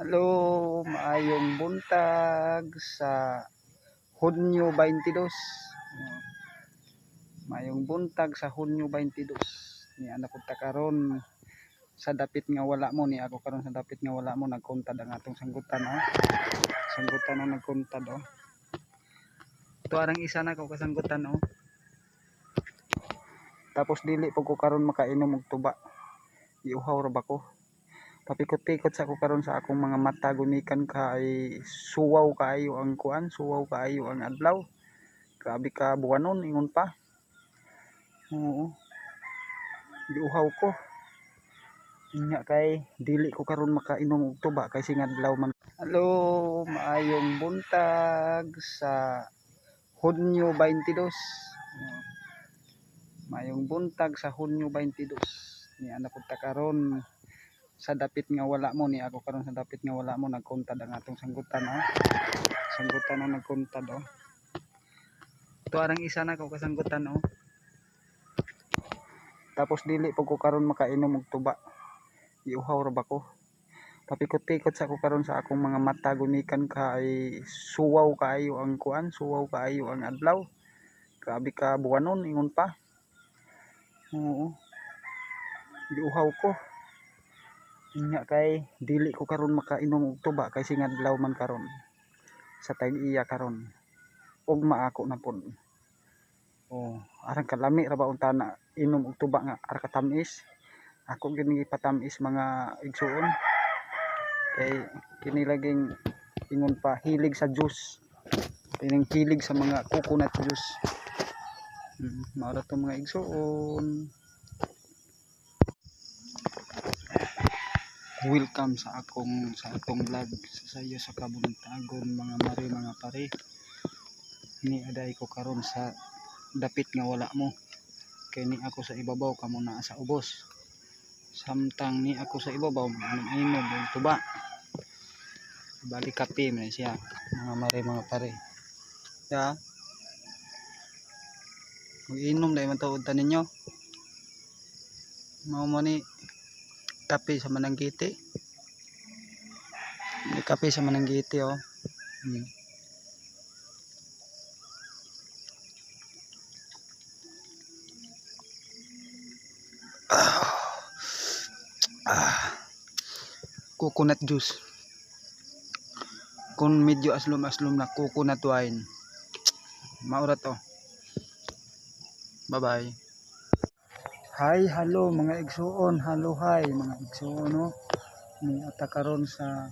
Hello, maayong buntag sa Hunyo 22. Oh, Maayong buntag sa Hunyo 22. Ni anak ta karon sa dapit nga wala mo ni ako karon sa dapit nga wala mo nagkuntad ang atong sanggutan oh. Sanggutan na nagkuntad oh. Ito arang isa na ko kasanggutan oh. Tapos dili pag ko karon makainom og tuba. Iuhaw ra ba ko? Papikot-pikot sa ako karon sa akong mga mata gunikan kay suwaw kaayo ang kuan suwaw kaayo ang adlaw. Grabe ka buwanon ingon pa. Oo. Giuhaw ko. Nya kay dili ko karon makainom og tuba kay sing adlaw man. Hello maayong buntag sa Hunyo 22 Oo. maayong buntag sa Hunyo 22 ni anak ko ta karon sa dapit nga wala mo ni ako karon sa dapit nga wala mo nagkuntad ang atong sanggutan oh. sanggutan na nagkuntad oh. ito arang isa na ko kasanggutan oh. tapos dili pag ko karon makainom og tuba iuhaw ra ba ko papikot-pikot sa ako karon sa akong mga mata gunikan kay suwaw kaayo ang kuan suwaw kaayo ang adlaw grabe ka buwanon ingon pa oo giuhaw ko Nya kay dili ko karon makainom og tuba kay sing adlaw man karon. Sa tag iya karon. Ug maako na pud oh arang kalami ra ba unta na inom og tuba nga ara katamis? Ako gyud gipatamis mga igsuon. Kay kini laging ingon pa hilig sa juice. Kining hilig sa mga coconut juice. Hmm, mao to mga igsuon welcome sa akong sa akong vlog sa sayo sa kabuntagon mga mari mga pare. Ni aday ko karon sa dapit nga wala mo. Kay ni ako sa ibabaw kamo na sa ubos. Samtang ni ako sa ibabaw anong inom og tuba. Balik kape man siya mga mari mga pare. Ya? Mag-inom dahil matuod ta ninyo. Mao mo ni kape sa Mananggiti. May kape sa Mananggiti oh. Hmm. Ah. Ah. Coconut juice. Kung medyo aslom-aslom na coconut wine. Maura to. Bye-bye. Hi, hello mga igsuon. Hello, hi mga igsuon no. Ni ata karon sa